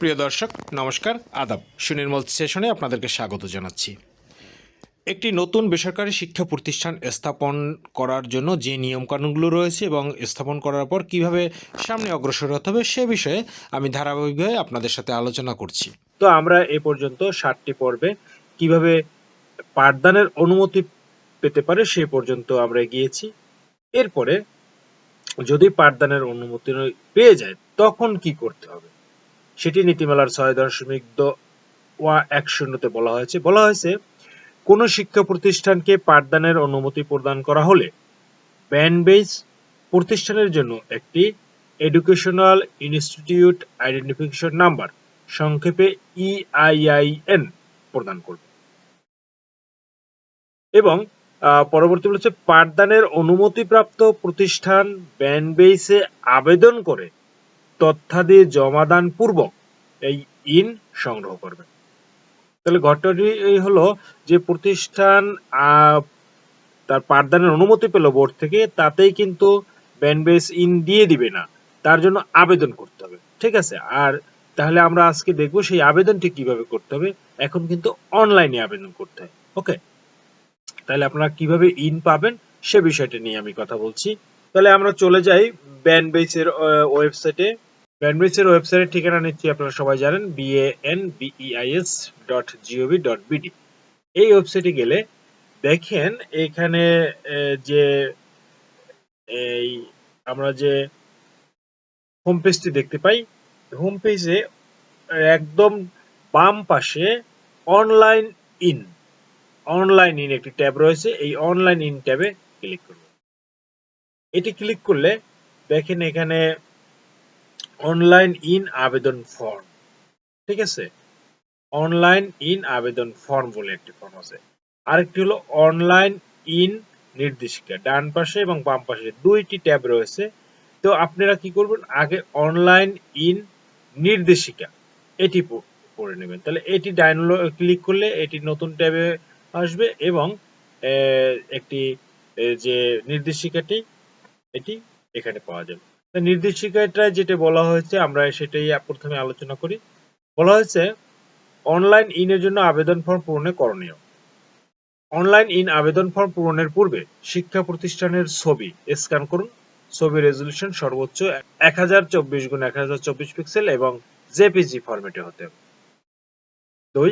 প্রিয় দর্শক, নমস্কার, আদাব। সুনির্মল সেশনে আপনাদেরকে স্বাগত জানাচ্ছি। একটি নতুন বেসরকারি শিক্ষা প্রতিষ্ঠান স্থাপন করার জন্য যে নিয়মকানুনগুলো রয়েছে এবং স্থাপন করার পর কীভাবে সামনে অগ্রসর হতে হবে সে বিষয়ে আমি ধারাবাহিকভাবে আপনাদের সাথে আলোচনা করছি। তো আমরা এ পর্যন্ত ষাটটি পর্বে কীভাবে পাঠদানের অনুমতি পেতে পারে সে পর্যন্ত আমরা গিয়েছি এরপরে যদি পাঠদানের অনুমতি পেয়ে যায়, তখন কি করতে হবে? সেটি নীতিমালার ছয় দশমিক এক শূন্যতে বলা হয়েছে। বলা হয়েছে, কোন শিক্ষা প্রতিষ্ঠানকে পাঠদানের অনুমতি প্রদান করা হলে ব্যান বেস প্রতিষ্ঠানের জন্য একটি এডুকেশনাল ইনস্টিটিউট আইডেন্টিফিকেশন নাম্বার সংক্ষেপে ইআইআইএন প্রদান করবে। এবং পরবর্তী বলেছে, পাঠদানের অনুমতিপ্রাপ্ত প্রতিষ্ঠান ব্যানবেইসে আবেদন করে তথ্যাদি জমাদান পূর্বক এই ইন সংগ্রহ করবে তাহলে ঘটনাটি এই হলো যে প্রতিষ্ঠান তার পাঠদানের অনুমতি পেল বোর্ড থেকে, তাতেই কিন্তু ব্যানবেস ইন দিয়ে দিবে না। তার জন্য আবেদন করতে হবে, ঠিক আছে? আর তাহলে আমরা আজকে দেখব সেই আবেদনটি কীভাবে করতে হবে। এখন কিন্তু অনলাইনে আবেদন করতে হয়, ওকে? তাহলে আপনারা কীভাবে ইন পাবেন সে বিষয়টা নিয়ে আমি কথা বলছি। তাহলে আমরা চলে যাই ব্যানবেসের ওয়েবসাইটে ব্যানবেসের ওয়েবসাইটের ঠিকানা নিচ্ছি, আপনারা সবাই জানেন B A N B E I S dot G O V dot B D এই ওয়েবসাইটে গেলে দেখেন এখানে যে, এই, আমরা যে হোম পেজটি দেখতে পাই হোম পেজে একদম বাম পাশে অনলাইন ইন অনলাইন ইন একটি ট্যাব রয়েছে, এই অনলাইন ইন ট্যাবে ক্লিক করব এটি ক্লিক করলে দেখেন এখানে অনলাইন ইন আবেদন ফর্ম ঠিক আছে? অনলাইন ইন আবেদন ফর্ম বলে একটি ফর্ম আছে। আরেকটি হলো অনলাইন ইন নির্দেশিকা। ডান পাশে এবং বাম পাশে দুইটি ট্যাব রয়েছে। তো আপনারা কি করবেন? আগে অনলাইন ইন নির্দেশিকা, এটি পড়ে নেবেন। তাহলে এটি ডাউনলোড ক্লিক করলে এটি নতুন ট্যাবে আসবে এবং একটি যে নির্দেশিকাটি, এটি এখানে পাওয়া যাবে। নির্দেশিকাটা যেটা বলা হয়েছে, আমরা সেটাই প্রথমে আলোচনা করি। বলা হয়েছে অনলাইন ইনের জন্য আবেদন ফর্ম পূরণে করণীয়। অনলাইন ইন আবেদন ফর্ম পূরণের পূর্বে শিক্ষা প্রতিষ্ঠানের ছবি স্ক্যান করুন। ছবি রেজলিউশন সর্বোচ্চ এক হাজার চব্বিশ গুণ এক হাজার চব্বিশ পিক্সেল এবং জেপিজি ফরম্যাটে হতে হবে। দুই,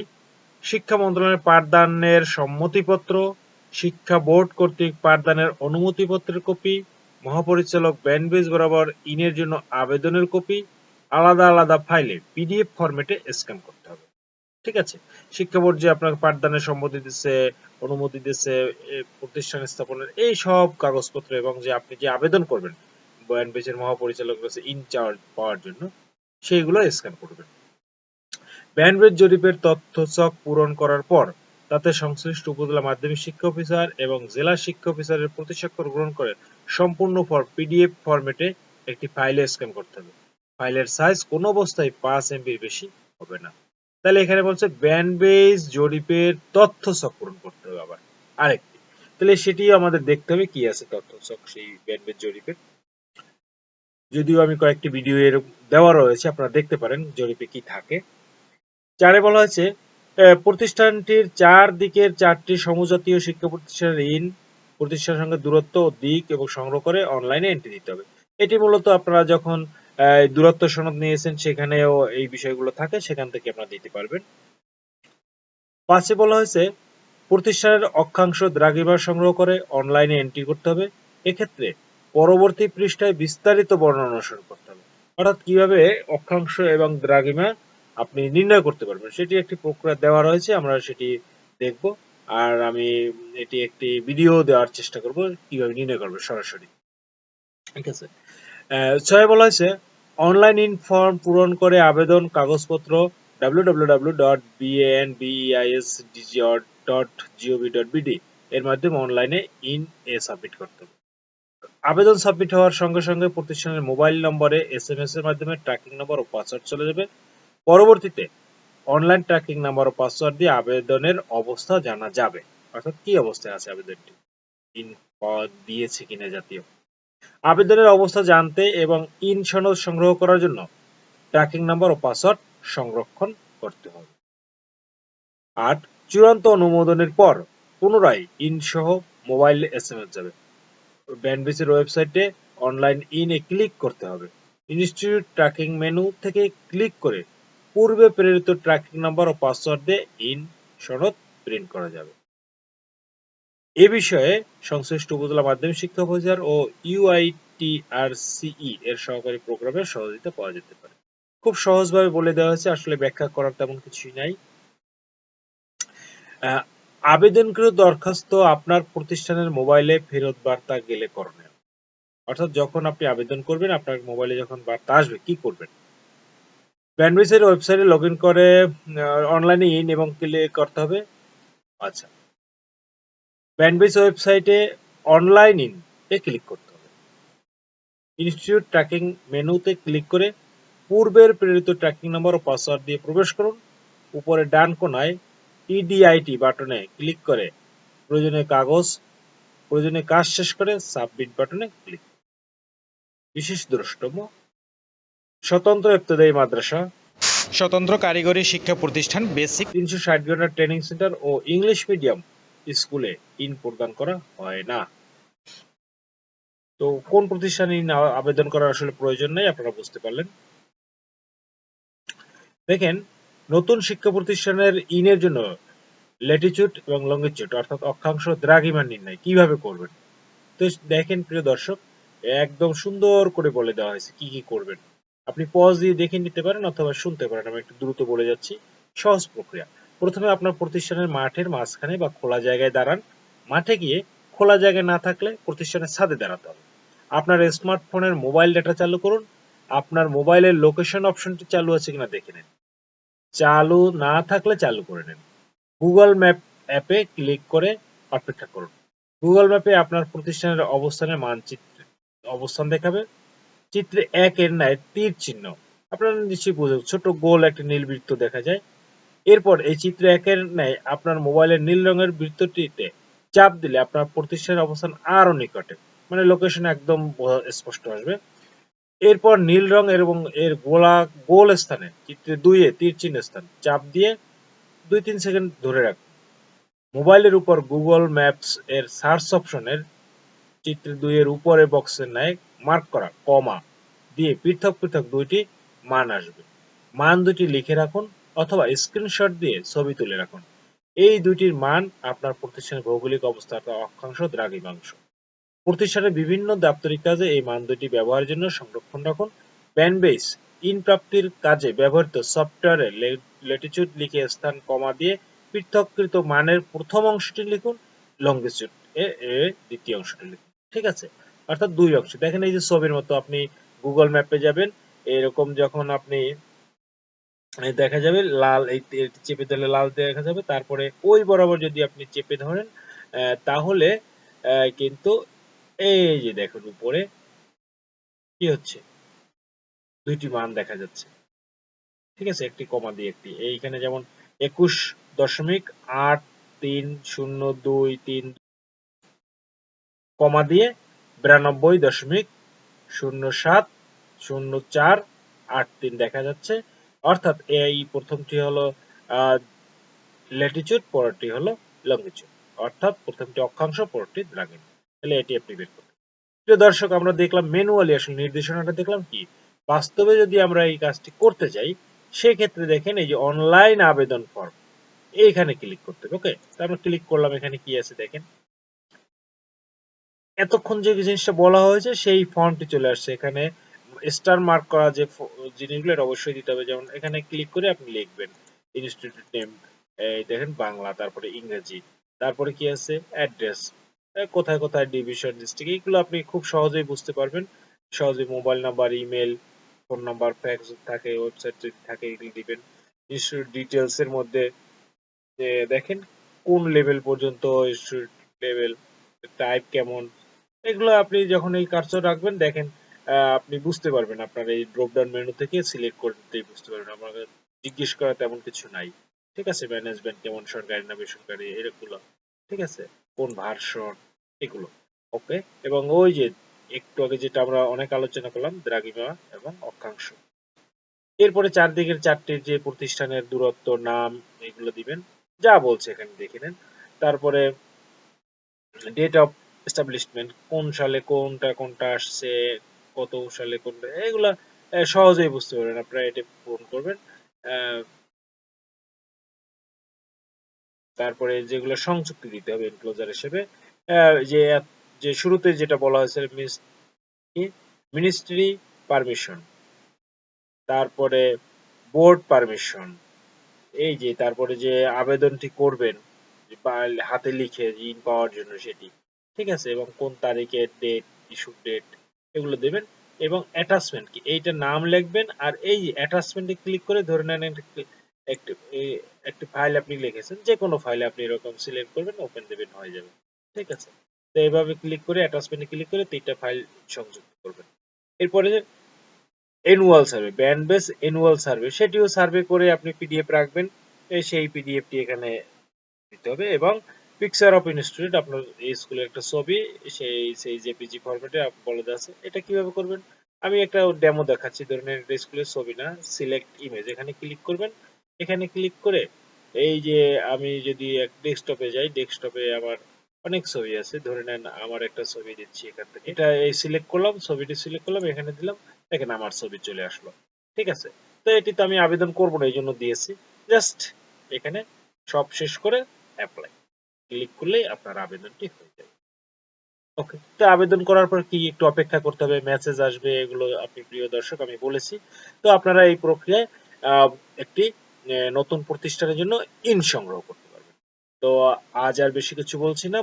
শিক্ষা মন্ত্রণালয়ের পাঠদানের সম্মতিপত্র, শিক্ষা বোর্ড কর্তৃক পাঠদানের অনুমতিপত্রের কপি মহাপরিচালক ব্যানবেজ বরাবর ইনের জন্য আবেদনের কপি, আলাদা আলাদা ফাইলে পিডিএফ ফরম্যাটে স্ক্যান করতে হবে। ঠিক আছে? শিক্ষা বোর্ড যে আপনাকে পাঠদানের সম্মতি দিচ্ছে অনুমতি দিচ্ছে প্রতিষ্ঠান স্থাপনের এই সব কাগজপত্র এবং যে আপনি যে আবেদন করবেন ব্যানবেজের মহাপরিচালক কাছে ইনচার্জ পাওয়ার জন্য, সেইগুলো স্ক্যান করবেন। ব্যান্ডউইথ জরিপের তথ্যচক পূরণ করার পর, তাতে সংশ্লিষ্ট উপজেলা মাধ্যমিক শিক্ষা অফিসার এবং জেলা শিক্ষা অফিসারের প্রতিস্বাক্ষর গ্রহণ করে সম্পূর্ণ ফর্ম পিডিএফ ফরম্যাটে একটি ফাইলে স্ক্যান করতে হবে। ফাইলের সাইজ কোনো অবস্থায় পাঁচ এমবির বেশি হবে না। তাহলে এখানে বলছে ব্যান্ডবেজ জরিপের তথ্যচক পূরণ করতে হবে আবার। আরেকটি। তাহলে সেটি আমাদের দেখতে হবে কি আছে তথ্যচক সেই ব্যান্ডবেজ জরিপের। যদিও আমি কয়েকটি ভিডিও এর দেওয়া রয়েছে, আপনারা দেখতে পারেন জরিপে কি থাকে। চারে বলা হয়েছে প্রতিষ্ঠানটির চার দিকের চারটি সমজাতীয় শিক্ষা প্রতিষ্ঠানের ঋণ প্রতিষ্ঠানের সঙ্গে দূরত্ব, দিক এবং সংগ্রহ করে অনলাইনে এন্ট্রি দিতে হবে। এটি মূলত আপনারা যখন দূরত্ব সনদ নিয়েছেন, সেখানেও এই বিষয়গুলো থাকে, সেখান থেকে আপনারা দিতে পারবেন। পাঁচে বলা হয়েছে, প্রতিষ্ঠানের অক্ষাংশ দ্রাঘিমা সংগ্রহ করে অনলাইনে এন্ট্রি করতে হবে। এক্ষেত্রে পরবর্তী পৃষ্ঠায় বিস্তারিত বর্ণনা অনুসরণ করতে হবে। অর্থাৎ কীভাবে অক্ষাংশ এবং দ্রাঘিমা আপনি নির্ণয় করতে পারবেন, সেটি একটি প্রক্রিয়া দেওয়া রয়েছে, আমরা সেটি দেখব। আর আমি এটি একটি ভিডিও দেওয়ার চেষ্টা করব, কীভাবে নির্ণয় করবে সরাসরি। ঠিক আছে? ছয় বলা হয়েছে অনলাইন ইন ফর্ম পূরণ করে আবেদন কাগজপত্র www.banbiasdgr.gov.bd এর মাধ্যমে অনলাইনে ইন এ সাবমিট করতে হবে। আবেদন সাবমিট হওয়ার সঙ্গে সঙ্গে প্রতিষ্ঠানের মোবাইল নম্বরে এসএমএস এর মাধ্যমে ট্র্যাকিং নম্বর ও পাসওয়ার্ড চলে যাবে। পরবর্তীতে অনলাইন ট্র্যাকিং নাম্বার ও পাসওয়ার্ড দিয়ে আবেদনের অবস্থা জানা যাবে। অর্থাৎ কি অবস্থায় আছে আবেদনটি? ইন দিয়েছে কিনা জাতীয়। আবেদনের অবস্থা জানতে এবং ইন সনদ সংগ্রহ করার জন্য ট্র্যাকিং নাম্বার ও পাসওয়ার্ড সংরক্ষণ করতে হবে। আট, চূড়ান্ত অনুমোদনের পর পুনরায় ইন সহ মোবাইল এস এম এস যাবে। ব্যান্ডবিসের ওয়েবসাইটে অনলাইন ইন এ ক্লিক করতে হবে। ইনস্টিটিউট ট্র্যাকিং মেনু থেকে ক্লিক করে পূর্বে প্রেরিত ট্র্যাকিং নাম্বার ও পাসওয়ার্ড দিয়ে ইন সনদ প্রিন্ট করা যাবে। এ বিষয়ে সংশ্লিষ্ট উপজেলা মাধ্যমিক শিক্ষা অফিসার ও ইউআইটিআরসিই এর সহকারী প্রোগ্রামের সহযোগিতা পাওয়া যেতে পারে। খুব সহজভাবে বলে দেওয়া হয়েছে, আসলে ব্যাখ্যা করার তেমন কিছুই নাই। আবেদনকৃত দরখাস্ত আপনার প্রতিষ্ঠানের মোবাইলে ফেরত বার্তা গেলে করণীয়। অর্থাৎ যখন আপনি আবেদন করবেন, আপনার মোবাইলে যখন বার্তা আসবে, কি করবেন? ব্যান্ডউইসের ওয়েবসাইটে লগ ইন করে অনলাইনে ইন এবং ক্লিক করতে হবে। আচ্ছা। ব্যান্ডউইস ওয়েবসাইটে অনলাইন ইন এ ক্লিক করতে হবে। ইনস্টিটিউট ট্র্যাকিং মেনুতে ক্লিক করে পূর্বের প্রেরিত ট্র্যাকিং নাম্বার ও পাসওয়ার্ড দিয়ে প্রবেশ করুন। উপরে ডান কোণায় ইডিআইটি বাটনে ক্লিক করে প্রয়োজনীয় কাগজ, প্রয়োজনীয় কাজ শেষ করে সাবমিট বাটনে ক্লিক বিশেষ দ্রষ্টব্য স্বতন্ত্র ইবতদায়ী মাদ্রাসা স্বতন্ত্র কারিগরি শিক্ষা প্রতিষ্ঠান বেসিক তিনশো ষাট ঘণ্টা ট্রেনিং সেন্টার ও ইংলিশ মিডিয়াম স্কুলে ইন প্রদান করা হয় না। তো কোন প্রতিষ্ঠানে আবেদন করার আসলে প্রয়োজন নেই আপনারা বুঝতে পারলেন। দেখেন নতুন শিক্ষা প্রতিষ্ঠানের ইনের জন্য ল্যাটিচিউড এবং লঙ্গিচিউড অর্থাৎ অক্ষাংশ দ্রাঘিমার নির্ণয় কীভাবে করবেন? তো দেখেন প্রিয় দর্শক একদম সুন্দর করে বলে দেওয়া হয়েছে কি কি করবেন। আপনি পজ দিয়ে দেখে নিতে পারেন অথবা শুনতে পারেন, আমি একটু দ্রুত বলে যাচ্ছি। সহজ প্রক্রিয়া। প্রথমে আপনার প্রতিষ্ঠানের মাঠের মাঝখানে বা খোলা জায়গায় দাঁড়ান। মাঠে গিয়ে খোলা জায়গায় না থাকলে প্রতিষ্ঠানের ছাদে দাঁড়াতে হবে। আপনার স্মার্টফোনের মোবাইল ডেটা চালু করুন। আপনার মোবাইলের লোকেশন অপশনটি চালু আছে কিনা দেখে নিন। চালু না থাকলে চালু করে নিন। গুগল ম্যাপ অ্যাপে ক্লিক করে অপেক্ষা করুন। গুগল ম্যাপে আপনার প্রতিষ্ঠানের অবস্থানের মানচিত্র অবস্থান দেখাবে। চিত্রে এক এর ন্যায় তীর চিহ্ন। আপনারা নিশ্চয়ই বুঝে ছোট গোল একটা নীল বৃত্ত দেখা যায়। এরপর এই চিত্র একের ন্যায় আপনার মোবাইলের নীল রঙের বৃত্তটিতে চাপ দিলে আপনার প্রতিষ্ঠানের অবস্থান আরও নিকটে। মানে লোকেশন একদম স্পষ্ট আসবে। এরপর নীল রং এবং এর গোলা, গোল স্থানে, চিত্রে দুইয়ে তীর চিহ্ন স্থান, চাপ দিয়ে দুই তিন সেকেন্ড ধরে রাখুন। মোবাইলের উপর গুগল ম্যাপস এর সার্চ অপশনের চিত্রে দুইয়ের উপরে বক্সের ন্যায় মার্ক করা, কমা। দিয়ে পৃথক পৃথক দুইটি মান আসবে। মান দুটি লিখে রাখুন অথবা স্ক্রিনশট দিয়ে ছবি তুলে রাখুন। এই দুইটির মান আপনার প্রতিষ্ঠানের ভৌগোলিক অবস্থা অর্থাৎ অক্ষাংশ দ্রাঘিমাংশ প্রতিষ্ঠানের বিভিন্ন দাপ্তরিক কাজে এই মান দুটি ব্যবহারের জন্য সংরক্ষণ রাখুন। ব্যানবেস ইন প্রাপ্তির কাজে ব্যবহৃত সফটওয়্যারে ল্যাটিচিউড লিখে স্থান, কমা দিয়ে পৃথককৃত মানের প্রথম অংশটি লিখুন লঙ্গিচিউড এ, দ্বিতীয় অংশটি লিখুন। ঠিক আছে? অর্থাৎ দুই অংশ দেখেন এই যে ছবির মতো আপনি গুগল ম্যাপে যাবেন, এরকম যখন আপনি দেখা যাবে লাল, এই চেপে ধরলে লাল দেখা যাবে, তারপরে ওই বরাবর যদি আপনি চেপে ধরেন তাহলে কিন্তু এই যে দেখুন উপরে, কি হচ্ছে? দুইটি মান দেখা যাচ্ছে। ঠিক আছে? একটি কমা দিয়ে একটি। এইখানে যেমন একুশ দশমিক আট তিন শূন্য দুই তিন কমা দিয়ে বিরানব্বই দশমিক শূন্য সাত শূন্য চার আট তিন দেখা যাচ্ছে। অর্থাৎ এই প্রথমটি হলো ল্যাটিচিউড পরেরটি হলো লঙ্গিচিউড অর্থাৎ প্রথমটি অক্ষাংশ, পরেরটি দ্রাঘিম তাহলে এটি আপনি বের করতে প্রিয় দর্শক, আমরা দেখলাম ম্যানুয়ালি আসলে নির্দেশনাটা দেখলাম কি? বাস্তবে যদি আমরা এই কাজটি করতে চাই সেক্ষেত্রে দেখেন এই যে অনলাইন আবেদন ফর্ম এইখানে ক্লিক করতে হবে ওকে আমরা ক্লিক করলাম, এখানে কি আছে দেখেন? এতক্ষণ যে জিনিসটা বলা হয়েছে, সেই ফর্মটি চলে আসছে। এখানে স্টার মার্ক করা যে জিনিসগুলো, এটা অবশ্যই দিতে হবে। যেমন এখানে ক্লিক করে আপনি লিখবেন ইনস্টিটিউট নেম এই দেখেন বাংলা, তারপরে ইংরেজি, তারপরে কি আছে? অ্যাড্রেস কোথায় কোথায় ডিভিশন ডিস্ট্রিক্ট এগুলো আপনি খুব সহজেই বুঝতে পারবেন। সহজে mobile number email phone number fax থাকে ওয়েবসাইট যদি থাকে, এগুলো দিবেন। ইনস্টিটিউট ডিটেলস এর মধ্যে দেখেন কোন লেভেল পর্যন্ত ইনস্টিটিউট লেভেল টাইপ কেমন এগুলো আপনি যখন এই কার্সর রাখবেন, দেখেন আপনি বুঝতে পারবেন আপনার এই ড্রপ ডাউন মেনু থেকে সিলেক্ট করতেই বুঝতে পারবেন। আপনাকে জিজ্ঞেস করা তেমন কিছু নাই। ঠিক আছে ম্যানেজমেন্ট কেমন, সরকারি না বেসরকারি এগুলো ঠিক আছে, কোন ভার্সন এগুলো। ওকে এবং ওই যে, একটু আগে যেটা আমরা অনেক আলোচনা করলাম, দ্রাঘিমা এবং অক্ষাংশ। এরপরে চারদিকের চারটি যে প্রতিষ্ঠানের দূরত্ব, নাম, এগুলো দিবেন। যা বলছে এখানে দেখে নেন। তারপরে ডেট অফ এস্টাবলিশমেন্ট কোন সালে কোনটা কোনটা আসছে, কত সালে কোনটা, এগুলা সহজেই বুঝতে পারবেন, আপনারা এটা পূরণ করবেন। তারপরে যেগুলো সংযুক্তি দিতে হবে এনক্লোজার হিসেবে যে যে শুরুতে যেটা বলা হয়েছে মিনিস্ট্রি পারমিশন তারপরে বোর্ড পারমিশন এই যে, তারপরে যে আবেদনটি করবেন হাতে লিখে ঋণ পাওয়ার জন্য সেটি ঠিক আছে, এবং কোন তারিখে ডেট ইস্যু ডেট এগুলো দেবেন, এবং অ্যাটাচমেন্ট কি, এইটা নাম লিখবেন, আর এই অ্যাটাচমেন্টে ক্লিক করে ধরে নেন একটা- একটি ফাইল আপনি লিখেছেন যে কোনো ফাইলে আপনি এরকম সিলেক্ট করবেন ওপেন দেবেন, হয়ে যাবে, ঠিক আছে? তো এইভাবে ক্লিক করে অ্যাটাচমেন্টে ক্লিক করে তিনটা ফাইল সংযুক্ত করবেন। এরপরে annual survey band base annual survey সেটিও সার্ভে করে আপনি পিডিএফ রাখবেন সেই পিডিএফটি এখানে দিতে হবে, এবং পিকচার অফ ইনস্টিটিউট আপনার এই স্কুলের একটা ছবি, সেই সেই জেপিজি ফরম্যাটে বলে দেওয়া আছে। এটা কীভাবে করবেন? আমি একটা ডেমো দেখাচ্ছি, ধরুন এটা স্কুলের ছবি না সিলেক্ট ইমেজ এখানে ক্লিক করবেন। এখানে ক্লিক করে এই যে আমি যদি এক ডেস্কটপে যাই ডেস্কটপে আমার অনেক ছবি আছে, ধরে নেন আমার একটা ছবি দিচ্ছি এখান থেকে। এটা এই সিলেক্ট করলাম, ছবিটি সিলেক্ট করলাম, এখানে দিলাম, দেখেন আমার ছবি চলে আসলো। ঠিক আছে? তো এটি তো আমি আবেদন করব না এই জন্য দিয়েছি। জাস্ট এখানে সব শেষ করে অ্যাপ্লাই ক্লিক করলেই আপনার আবেদনটি হয়ে যাবে। ওকে তো আবেদন করার পর কি একটু অপেক্ষা করতে হবে? মেসেজ আসবে, এগুলো আপনি প্রিয় দর্শক, আমি বলেছি। তো আপনারা এই প্রক্রিয়ায় একটি নতুন প্রতিষ্ঠানের জন্য ইন সংগ্রহ করতে পারবেন। তো আজ আর বেশি কিছু বলছি না।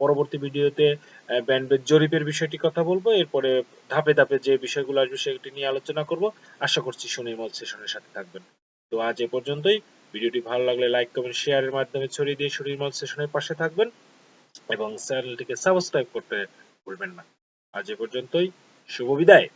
পরবর্তী ভিডিওতে ব্যান্ডবেজ জরিপের বিষয়টি কথা বলব। এরপরে ধাপে ধাপে যে বিষয়গুলো আসবে সেগুলি নিয়ে আলোচনা করব। আশা করছি সুনির্মল সেশনের সাথে থাকবেন। তো আজ এ পর্যন্তই। ভিডিওটি ভালো লাগলে লাইক, কমেন্ট, শেয়ারের মাধ্যমে ছড়িয়ে দিয়ে সুনির্মল সেশনের পাশে থাকবেন এবং চ্যানেলটিকে সাবস্ক্রাইব করতে ভুলবেন না। আজ এ পর্যন্তই, শুভ বিদায়।